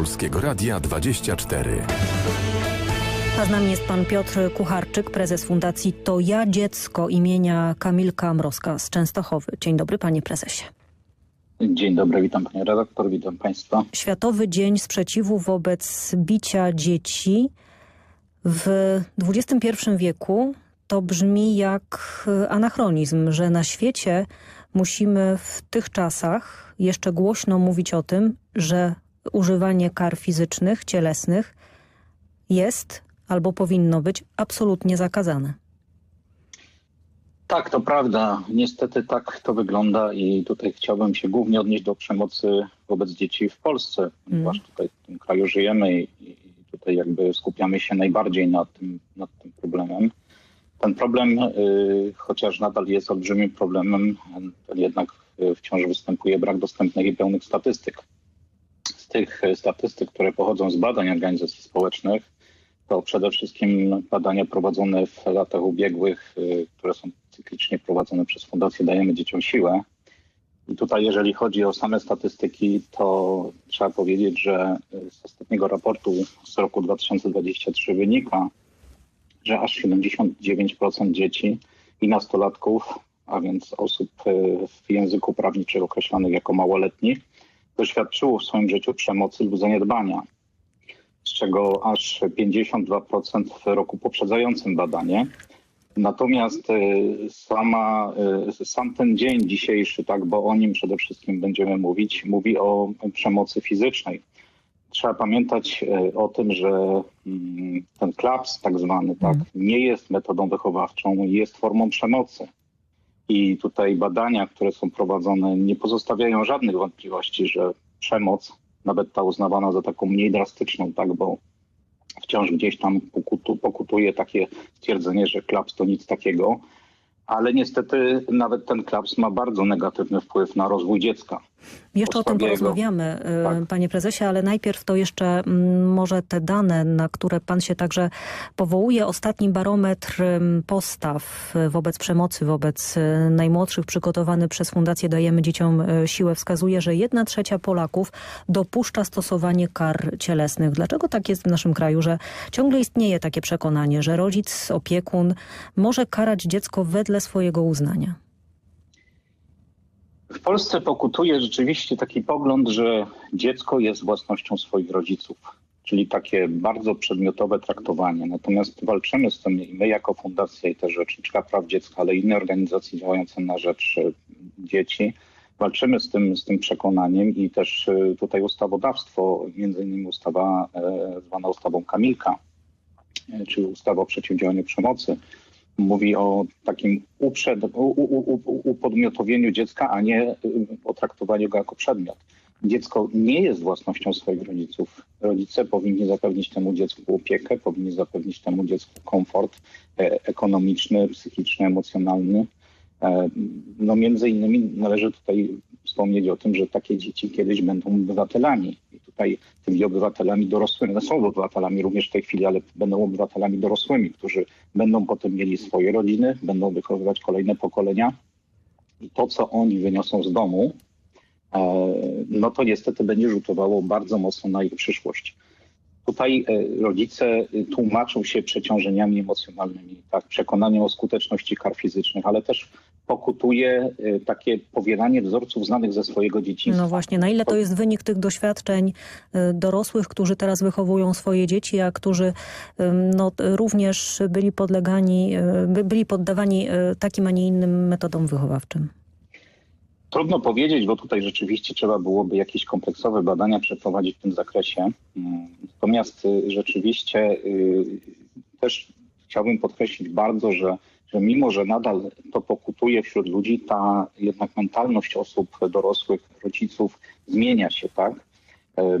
Polskiego Radia 24. A z nami jest pan Piotr Kucharczyk, prezes Fundacji To Ja Dziecko imienia Kamilka Mrozka z Częstochowy. Dzień dobry panie prezesie. Dzień dobry, witam panie redaktor, witam państwa. Światowy Dzień Sprzeciwu wobec bicia dzieci w XXI wieku to brzmi jak anachronizm, że na świecie musimy w tych czasach jeszcze głośno mówić o tym, że używanie kar fizycznych, cielesnych jest albo powinno być absolutnie zakazane. Tak, to prawda. Niestety tak to wygląda i tutaj chciałbym się głównie odnieść do przemocy wobec dzieci w Polsce, ponieważ mm. tutaj w tym kraju żyjemy i, tutaj jakby skupiamy się najbardziej nad tym, nad tym problemem. Ten problem, y, chociaż nadal jest olbrzymim problemem, jednak wciąż występuje brak dostępnych i pełnych statystyk. Tych statystyk, które pochodzą z badań organizacji społecznych, to przede wszystkim badania prowadzone w latach ubiegłych, y, które są cyklicznie prowadzone przez Fundację Dajemy Dzieciom Siłę. I tutaj jeżeli chodzi o same statystyki, to trzeba powiedzieć, że z ostatniego raportu z roku 2023 wynika, że aż 79% dzieci i nastolatków, a więc osób y, w języku prawniczym określanych jako małoletnich, doświadczyło w swoim życiu przemocy lub zaniedbania z czego aż 52% w roku poprzedzającym badanie. Natomiast y, sama, y, sam ten dzień dzisiejszy, tak, bo o nim przede wszystkim będziemy mówić, mówi o przemocy fizycznej. Trzeba pamiętać y, o tym, że mm, ten klaps tak zwany tak, mhm. nie jest metodą wychowawczą, jest formą przemocy. I tutaj badania, które są prowadzone, nie pozostawiają żadnych wątpliwości, że przemoc nawet ta uznawana za taką mniej drastyczną, tak, bo wciąż gdzieś tam pokutu, pokutuje takie stwierdzenie, że klaps to nic takiego, ale niestety nawet ten klaps ma bardzo negatywny wpływ na rozwój dziecka. Jeszcze o tym porozmawiamy, y, tak. panie prezesie, ale najpierw to jeszcze mm, może te dane, na które pan się także powołuje. Ostatni barometr postaw wobec przemocy, wobec y, najmłodszych przygotowany przez Fundację Dajemy Dzieciom y, Siłę wskazuje, że jedna trzecia Polaków dopuszcza stosowanie kar cielesnych. Dlaczego tak jest w naszym kraju, że ciągle istnieje takie przekonanie, że rodzic, opiekun może karać dziecko wedle swojego uznania? W Polsce pokutuje rzeczywiście taki pogląd, że dziecko jest własnością swoich rodziców, czyli takie bardzo przedmiotowe traktowanie. Natomiast walczymy z tym i my jako Fundacja i też Rzeczniczka Praw Dziecka, ale inne organizacje działające na rzecz e, dzieci, walczymy z tym, z tym przekonaniem i też e, tutaj ustawodawstwo, między innymi ustawa e, zwana ustawą Kamilka, czyli ustawa o przeciwdziałaniu przemocy, mówi o takim uprzed, upodmiotowieniu dziecka, a nie y, o traktowaniu go jako przedmiot. Dziecko nie jest własnością swoich rodziców. Rodzice powinni zapewnić temu dziecku opiekę, powinni zapewnić temu dziecku komfort e, ekonomiczny, psychiczny, emocjonalny. E, no między innymi należy tutaj wspomnieć o tym, że takie dzieci kiedyś będą obywatelami. Tutaj tymi obywatelami dorosłymi, no są obywatelami również w tej chwili, ale będą obywatelami dorosłymi, którzy będą potem mieli swoje rodziny, będą wychowywać kolejne pokolenia. I to, co oni wyniosą z domu, e, no to niestety będzie rzutowało bardzo mocno na ich przyszłość. Tutaj e, rodzice tłumaczą się przeciążeniami emocjonalnymi, tak, przekonaniem o skuteczności kar fizycznych, ale też pokutuje y, takie powielanie wzorców znanych ze swojego dzieciństwa. No właśnie, na ile to jest wynik tych doświadczeń y, dorosłych, którzy teraz wychowują swoje dzieci, a którzy y, no, również byli podlegani, byli poddawani takim, a nie innym metodom wychowawczym? Trudno powiedzieć, bo tutaj rzeczywiście trzeba byłoby jakieś kompleksowe badania przeprowadzić w tym zakresie. Mm, natomiast rzeczywiście też chciałbym podkreślić bardzo, że że mimo, że nadal to pokutuje wśród ludzi, ta jednak mentalność osób dorosłych, rodziców zmienia się, tak? E,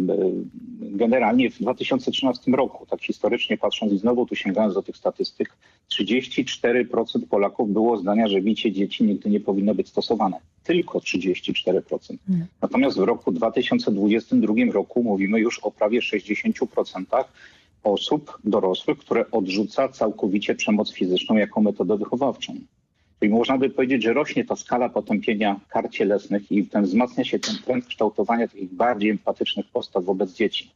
generalnie w 2013 roku, tak historycznie patrząc i znowu tu sięgając do tych statystyk, 34% Polaków było zdania, że bicie dzieci nigdy nie powinno być stosowane. Tylko 34%. Hmm. Natomiast w roku 2022 roku mówimy już o prawie 60%, osób dorosłych, które odrzuca całkowicie przemoc fizyczną jako metodę wychowawczą. Czyli można by powiedzieć, że rośnie ta skala potępienia kar cielesnych i ten wzmacnia się ten trend kształtowania takich bardziej empatycznych postaw wobec dzieci.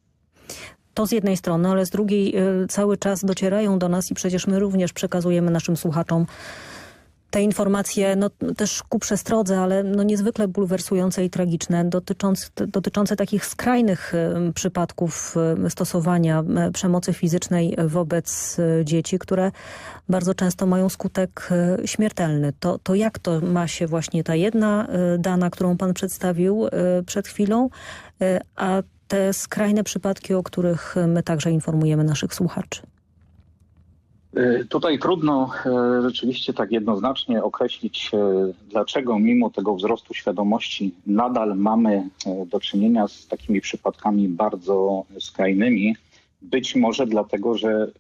To z jednej strony, ale z drugiej y, cały czas docierają do nas i przecież my również przekazujemy naszym słuchaczom te informacje no, też ku przestrodze, ale no, niezwykle bulwersujące i tragiczne, dotyczące, dotyczące takich skrajnych przypadków stosowania przemocy fizycznej wobec y, dzieci, które bardzo często mają skutek y, śmiertelny. To, to jak to ma się właśnie ta jedna y, dana, którą pan przedstawił przed chwilą, a te skrajne przypadki, o których my także informujemy naszych słuchaczy? Y, Tutaj trudno e, rzeczywiście tak jednoznacznie określić, e, dlaczego mimo tego wzrostu świadomości nadal mamy do czynienia z takimi przypadkami bardzo skrajnymi. Być może dlatego, że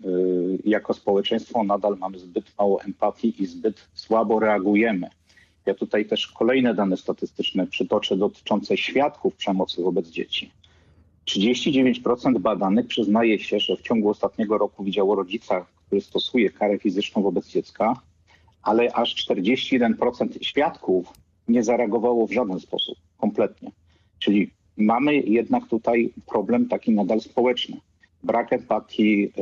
jako społeczeństwo nadal mamy zbyt mało empatii i zbyt słabo reagujemy. Ja tutaj też kolejne dane statystyczne przytoczę dotyczące świadków przemocy wobec dzieci. 39% badanych przyznaje się, że w ciągu ostatniego roku widziało rodzica, który stosuje karę fizyczną wobec dziecka, ale aż 41% świadków nie zareagowało w żaden sposób, kompletnie. Czyli mamy jednak tutaj problem taki nadal społeczny. Brak empatii,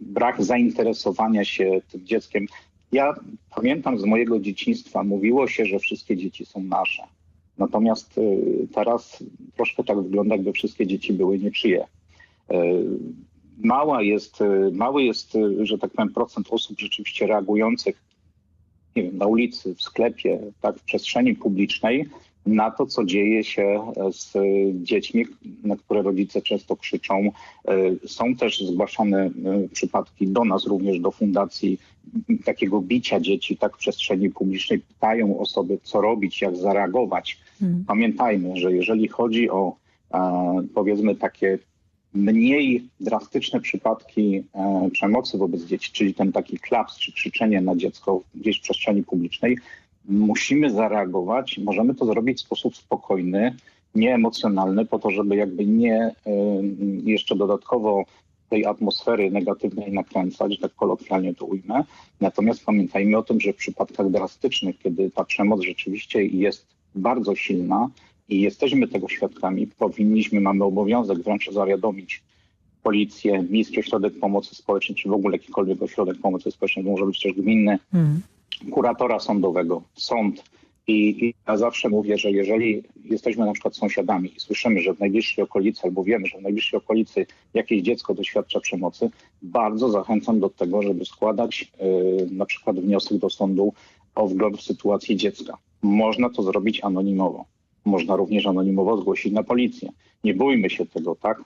brak zainteresowania się tym dzieckiem. Ja pamiętam z mojego dzieciństwa, mówiło się, że wszystkie dzieci są nasze. Natomiast y, teraz troszkę tak wygląda, jakby wszystkie dzieci były niczyje. Mała jest, y, mały jest, y, że tak powiem, procent osób rzeczywiście reagujących nie wiem, na ulicy, w sklepie, tak, w przestrzeni publicznej na to, co dzieje się z y, dziećmi, na które rodzice często krzyczą. Są też zgłaszane przypadki do nas, również do fundacji takiego bicia dzieci tak w przestrzeni publicznej. Pytają osoby, co robić, jak zareagować. Hmm. Pamiętajmy, że jeżeli chodzi o e, powiedzmy takie mniej drastyczne przypadki e, przemocy wobec dzieci, czyli ten taki klaps czy krzyczenie na dziecko gdzieś w przestrzeni publicznej, musimy zareagować. Możemy to zrobić w sposób spokojny, nieemocjonalny, po to, żeby jakby nie e, jeszcze dodatkowo tej atmosfery negatywnej nakręcać, tak kolokwialnie to ujmę. Natomiast pamiętajmy o tym, że w przypadkach drastycznych, kiedy ta przemoc rzeczywiście jest bardzo silna i jesteśmy tego świadkami, powinniśmy, mamy obowiązek wręcz zawiadomić policję, Miejski Ośrodek Pomocy Społecznej, czy w ogóle jakikolwiek ośrodek pomocy społecznej, może być też gminny, Hmm. kuratora sądowego, sąd. I, I ja zawsze mówię, że jeżeli jesteśmy na przykład sąsiadami i słyszymy, że w najbliższej okolicy, albo wiemy, że w najbliższej okolicy jakieś dziecko doświadcza przemocy, bardzo zachęcam do tego, żeby składać y, na przykład wniosek do sądu o wgląd w sytuację dziecka. Można to zrobić anonimowo. Można również anonimowo zgłosić na policję. Nie bójmy się tego, tak?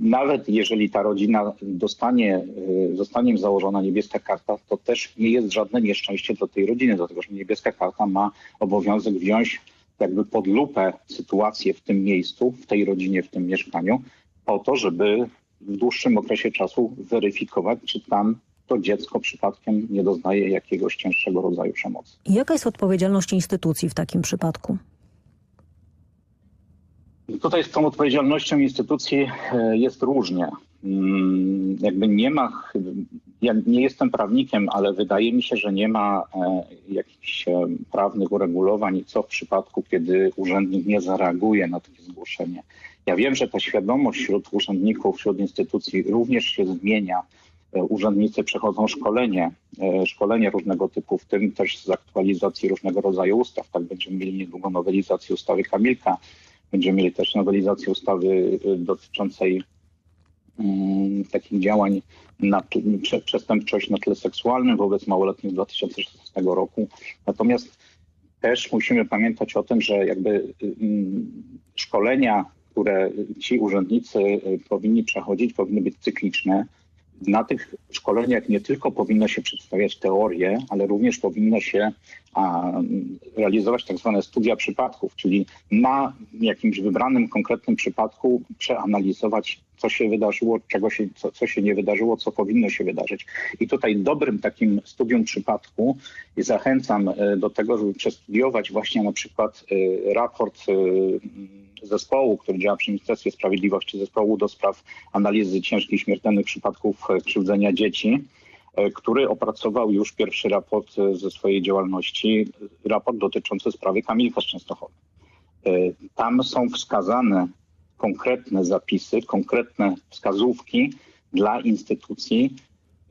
Nawet jeżeli ta rodzina dostanie, y, zostanie im założona niebieska karta, to też nie jest żadne nieszczęście dla tej rodziny, dlatego że niebieska karta ma obowiązek wziąć jakby pod lupę sytuację w tym miejscu, w tej rodzinie, w tym mieszkaniu, po to, żeby w dłuższym okresie czasu weryfikować, czy tam to dziecko przypadkiem nie doznaje jakiegoś cięższego rodzaju przemocy. Jaka jest odpowiedzialność instytucji w takim przypadku? Tutaj z tą odpowiedzialnością instytucji e, jest różnie. Mm, Jakby nie ma, ja nie jestem prawnikiem, ale wydaje mi się, że nie ma e, jakichś e, prawnych uregulowań, co w przypadku, kiedy urzędnik nie zareaguje na takie zgłoszenie. Ja wiem, że ta świadomość wśród urzędników, wśród instytucji również się zmienia. Urzędnicy przechodzą szkolenie, szkolenie różnego typu, w tym też z aktualizacji różnego rodzaju ustaw. Tak będziemy mieli niedługo nowelizację ustawy Kamilka, Będziemy mieli też nowelizację ustawy y, dotyczącej mm, takich działań na prze, przestępczość na tle seksualnym wobec małoletnich z 2016 roku. Natomiast też musimy pamiętać o tym, że jakby mm, szkolenia, które ci urzędnicy y, powinni przechodzić, powinny być cykliczne. Na tych szkoleniach nie tylko powinno się przedstawiać teorie, ale również powinno się a, realizować tak zwane studia przypadków, czyli na jakimś wybranym konkretnym przypadku przeanalizować, co się wydarzyło, czego się, co, co się nie wydarzyło, co powinno się wydarzyć. I tutaj dobrym takim studium przypadku i zachęcam e, do tego, żeby przestudiować właśnie na przykład e, raport e, zespołu, który działa przy Ministerstwie Sprawiedliwości, zespołu do spraw analizy ciężkich śmiertelnych przypadków krzywdzenia dzieci, który opracował już pierwszy raport ze swojej działalności, raport dotyczący sprawy Kamilka z Częstochowy. Tam są wskazane konkretne zapisy, konkretne wskazówki dla instytucji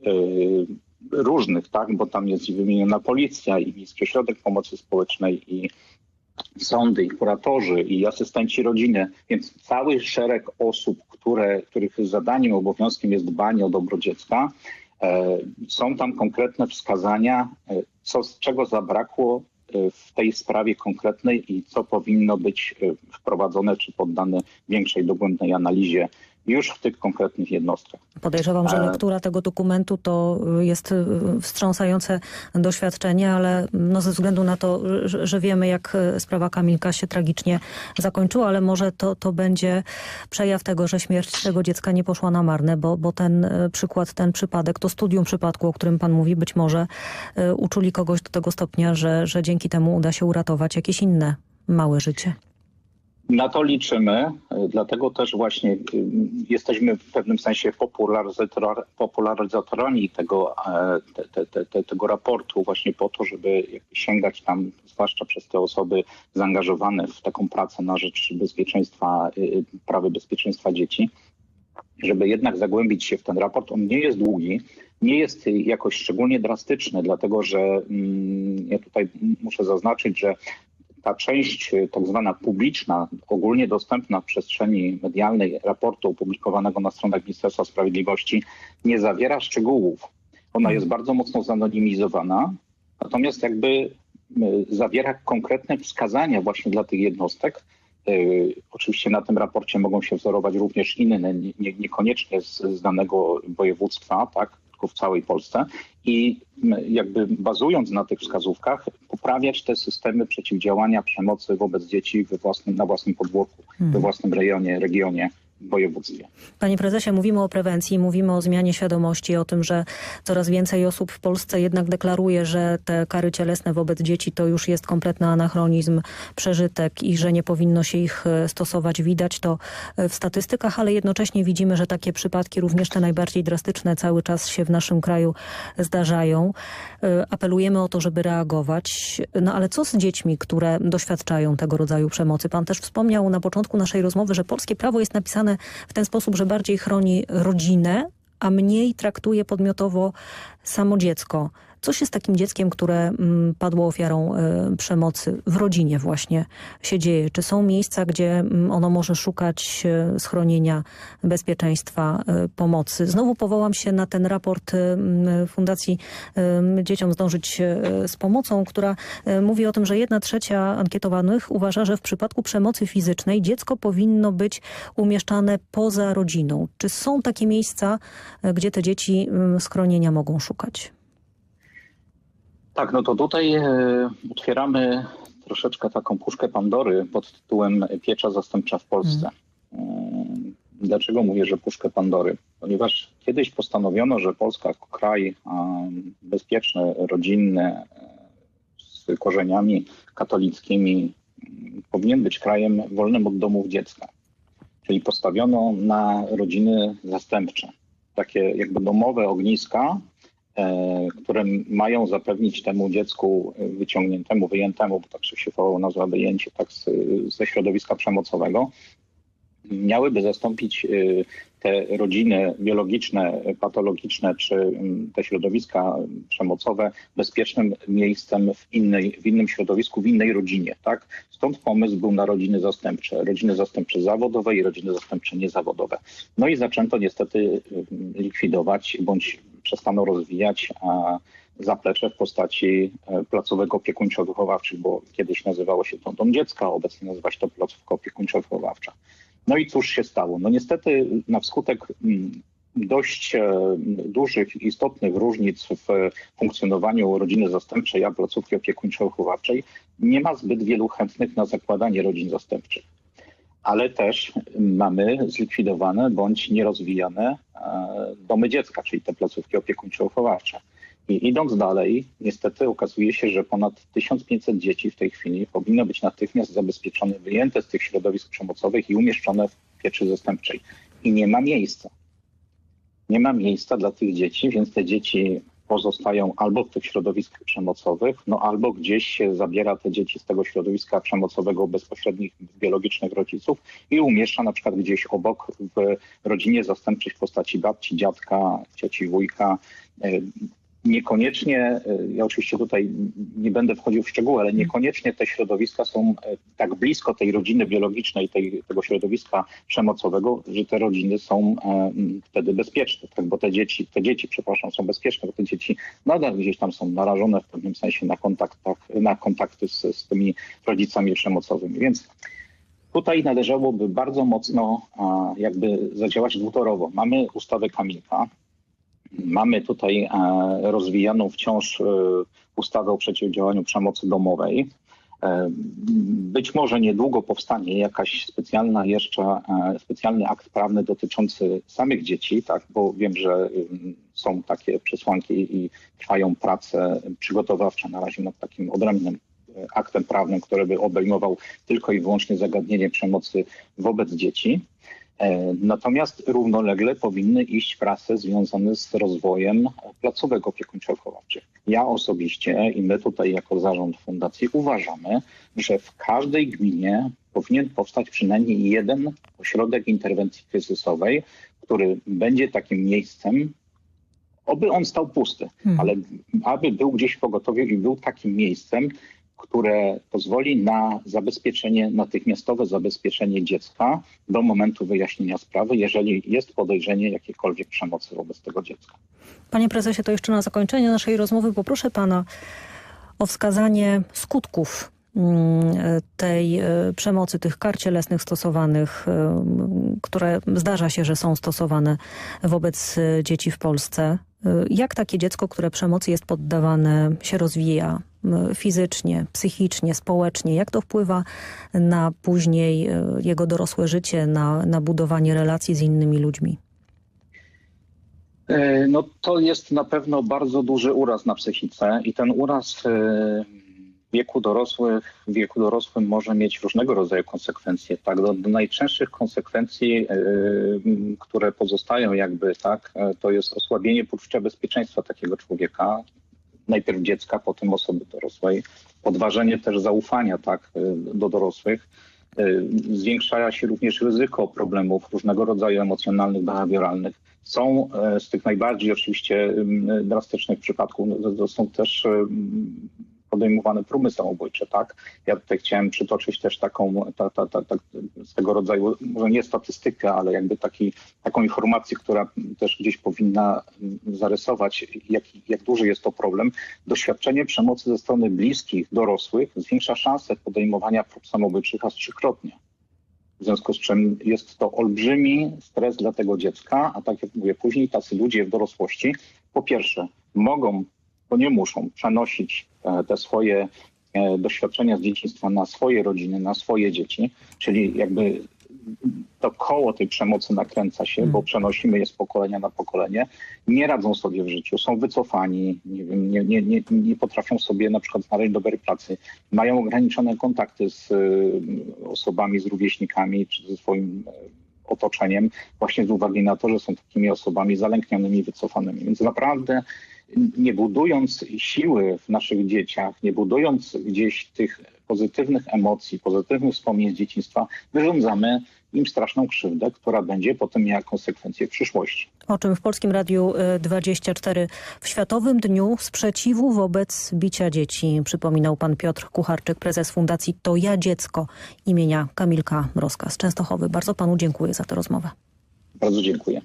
y, różnych, tak, bo tam jest i wymieniona policja, i Miejski Ośrodek Pomocy Społecznej, i sądy, i kuratorzy, i asystenci rodziny, więc cały szereg osób, które, których zadaniem, obowiązkiem jest dbanie o dobro dziecka. E, Są tam konkretne wskazania, e, co, czego zabrakło w tej sprawie konkretnej i co powinno być e, wprowadzone czy poddane większej dogłębnej analizie już w tych konkretnych jednostkach. Podejrzewam, że E, lektura tego dokumentu to jest y, wstrząsające doświadczenie, ale no ze względu na to, że, wiemy jak y, sprawa Kamilka się tragicznie zakończyła, ale może to, to będzie przejaw tego, że śmierć tego dziecka nie poszła na marne, bo, bo ten y, przykład, ten przypadek, to studium przypadku, o którym pan mówi, być może uczuli kogoś do tego stopnia, że, że dzięki temu uda się uratować jakieś inne małe życie. Na to liczymy, y, dlatego też właśnie y, jesteśmy w pewnym sensie popularyzator, popularyzatorami tego, e, te, te, te, te, tego raportu właśnie po to, żeby sięgać tam, zwłaszcza przez te osoby zaangażowane w taką pracę na rzecz bezpieczeństwa, y, prawy bezpieczeństwa dzieci, żeby jednak zagłębić się w ten raport. On nie jest długi, nie jest jakoś szczególnie drastyczny, dlatego że mm, ja tutaj muszę zaznaczyć, że ta część y, tak zwana publiczna, ogólnie dostępna w przestrzeni medialnej raportu opublikowanego na stronach Ministerstwa Sprawiedliwości nie zawiera szczegółów. Ona jest bardzo mocno zanonimizowana, natomiast jakby y, zawiera konkretne wskazania właśnie dla tych jednostek. Y, Oczywiście na tym raporcie mogą się wzorować również inne, nie, nie- niekoniecznie z, z danego województwa, tak, w całej Polsce i jakby bazując na tych wskazówkach poprawiać te systemy przeciwdziałania przemocy wobec dzieci we własnym, na własnym podwórku, we własnym rejonie, regionie, województwie. Panie prezesie, mówimy o prewencji, mówimy o zmianie świadomości, o tym, że coraz więcej osób w Polsce jednak deklaruje, że te kary cielesne wobec dzieci to już jest kompletny anachronizm, przeżytek i że nie powinno się ich e, stosować. Widać to e, w statystykach, ale jednocześnie widzimy, że takie przypadki, również te najbardziej drastyczne, cały czas się w naszym kraju zdarzają. E, Apelujemy o to, żeby reagować. No ale co z dziećmi, które doświadczają tego rodzaju przemocy? Pan też wspomniał na początku naszej rozmowy, że polskie prawo jest napisane w ten sposób, że bardziej chroni rodzinę, a mniej traktuje podmiotowo samo dziecko. Co się z takim dzieckiem, które mm, padło ofiarą y, przemocy w rodzinie właśnie się dzieje? Czy są miejsca, gdzie mm, ono może szukać y, schronienia, bezpieczeństwa, y, pomocy? Znowu powołam się na ten raport mm, Fundacji Dzieciom Zdążyć z Pomocą, która mówi o tym, że jedna trzecia ankietowanych uważa, że w przypadku przemocy fizycznej dziecko powinno być umieszczane poza rodziną. Czy są takie miejsca, gdzie te dzieci schronienia mogą szukać? Tak, no to tutaj e, otwieramy troszeczkę taką puszkę Pandory pod tytułem Piecza zastępcza w Polsce. E, Dlaczego mówię, że puszkę Pandory? Ponieważ kiedyś postanowiono, że Polska jako kraj bezpieczny, rodzinny, e, z korzeniami katolickimi, m, powinien być krajem wolnym od domów dziecka. Czyli postawiono na rodziny zastępcze. Takie jakby domowe ogniska, które mają zapewnić temu dziecku wyciągniętemu, wyjętemu, bo tak się szefowo nazywa wyjęcie tak z, ze środowiska przemocowego, miałyby zastąpić y, te rodziny biologiczne, patologiczne czy te środowiska przemocowe bezpiecznym miejscem w, innej, w innym środowisku, w innej rodzinie. Tak? Stąd pomysł był na rodziny zastępcze. Rodziny zastępcze zawodowe i rodziny zastępcze niezawodowe. No i zaczęto niestety likwidować bądź przestano rozwijać zaplecze w postaci e, placówek opiekuńczo-wychowawczych, bo kiedyś nazywało się to Dom Dziecka, obecnie nazywa się to placówka opiekuńczo-wychowawcza. No i cóż się stało? No niestety na wskutek mm, dość e, dużych, istotnych różnic w funkcjonowaniu rodziny zastępczej, a placówki opiekuńczo-wychowawczej nie ma zbyt wielu chętnych na zakładanie rodzin zastępczych. Ale też mamy zlikwidowane bądź nierozwijane e, domy dziecka, czyli te placówki opiekuńczo-wychowawcze. I idąc dalej, niestety okazuje się, że ponad 1500 dzieci w tej chwili powinno być natychmiast zabezpieczone, wyjęte z tych środowisk przemocowych i umieszczone w pieczy zastępczej. I nie ma miejsca. Nie ma miejsca dla tych dzieci, więc te dzieci pozostają albo w tych środowiskach przemocowych, no albo gdzieś się zabiera te dzieci z tego środowiska przemocowego bezpośrednich biologicznych rodziców i umieszcza na przykład gdzieś obok w rodzinie zastępczej w postaci babci, dziadka, cioci, wujka. Niekoniecznie, e, ja oczywiście tutaj nie będę wchodził w szczegóły, ale niekoniecznie te środowiska są e, tak blisko tej rodziny biologicznej, tej, tego środowiska przemocowego, że te rodziny są e, wtedy bezpieczne, tak? bo te dzieci, te dzieci, przepraszam, są bezpieczne, bo te dzieci nadal gdzieś tam są narażone w pewnym sensie na, kontaktach, na kontakty z, z tymi rodzicami przemocowymi. Więc tutaj należałoby bardzo mocno jakby zadziałać dwutorowo. Mamy ustawę Kamilka, Mamy tutaj e, rozwijaną wciąż e, ustawę o przeciwdziałaniu przemocy domowej. E, Być może niedługo powstanie jakaś specjalna jeszcze, specjalny akt prawny dotyczący samych dzieci, tak, bo wiem, że ym, są takie przesłanki i trwają prace przygotowawcze na razie nad takim odrębnym aktem prawnym, który by obejmował tylko i wyłącznie zagadnienie przemocy wobec dzieci. E, Natomiast równolegle powinny iść prace związane z rozwojem placówek opiekuńczo-wychowawczych. Ja osobiście i my tutaj jako zarząd fundacji uważamy, że w każdej gminie powinien powstać przynajmniej jeden ośrodek interwencji kryzysowej, który będzie takim miejscem, oby on stał pusty, Hmm. ale aby był gdzieś w pogotowiu i był takim miejscem, które pozwoli na zabezpieczenie, natychmiastowe zabezpieczenie dziecka do momentu wyjaśnienia sprawy, jeżeli jest podejrzenie jakiejkolwiek przemocy wobec tego dziecka. Panie prezesie, to jeszcze na zakończenie naszej rozmowy poproszę pana o wskazanie skutków mm, tej e, przemocy, tych kar cielesnych stosowanych, e, które zdarza się, że są stosowane wobec e, dzieci w Polsce. E, Jak takie dziecko, które przemocy jest poddawane, się rozwija m, fizycznie, psychicznie, społecznie? Jak to wpływa na później e, jego dorosłe życie, na, na budowanie relacji z innymi ludźmi? E, No to jest na pewno bardzo duży uraz na psychice i ten uraz e, wieku dorosłych, w wieku dorosłym może mieć różnego rodzaju konsekwencje. Tak, do, do najczęstszych konsekwencji, m, które pozostają jakby tak, e, to jest osłabienie poczucia bezpieczeństwa takiego człowieka, najpierw dziecka, potem osoby dorosłej, podważenie też zaufania tak, e, do dorosłych. Zwiększa się również ryzyko problemów różnego rodzaju emocjonalnych, behawioralnych. Są z tych najbardziej oczywiście drastycznych przypadków, no, to- są też podejmowane próby samobójcze, tak? Ja tutaj chciałem przytoczyć też taką, ta, ta, ta, tego rodzaju, może nie statystykę, ale jakby taki, taką informację, która też gdzieś powinna mm, zarysować, jak, jak duży jest to problem. Doświadczenie przemocy ze strony bliskich, dorosłych zwiększa szanse podejmowania prób samobójczych aż trzykrotnie. W związku z czym jest to olbrzymi stres dla tego dziecka, a tak jak mówię później, tacy ludzie w dorosłości po pierwsze mogą, bo nie muszą, przenosić te swoje e, doświadczenia z dzieciństwa na swoje rodziny, na swoje dzieci, czyli jakby to koło tej przemocy nakręca się, bo przenosimy je z pokolenia na pokolenie, nie radzą sobie w życiu, są wycofani, nie, wiem, nie, nie, nie, nie potrafią sobie na przykład znaleźć dobrej pracy, mają ograniczone kontakty z y, osobami, z rówieśnikami czy ze swoim otoczeniem, właśnie z uwagi na to, że są takimi osobami zalęknionymi, wycofanymi. Więc naprawdę nie budując siły w naszych dzieciach, nie budując gdzieś tych pozytywnych emocji, pozytywnych wspomnień z dzieciństwa, wyrządzamy im straszną krzywdę, która będzie potem miała konsekwencje w przyszłości. O czym w Polskim Radiu y, 24 w Światowym Dniu Sprzeciwu wobec bicia dzieci przypominał pan Piotr Kucharczyk, prezes Fundacji To Ja Dziecko imienia Kamilka Mrozka z Częstochowy. Bardzo panu dziękuję za tę rozmowę. Bardzo dziękuję.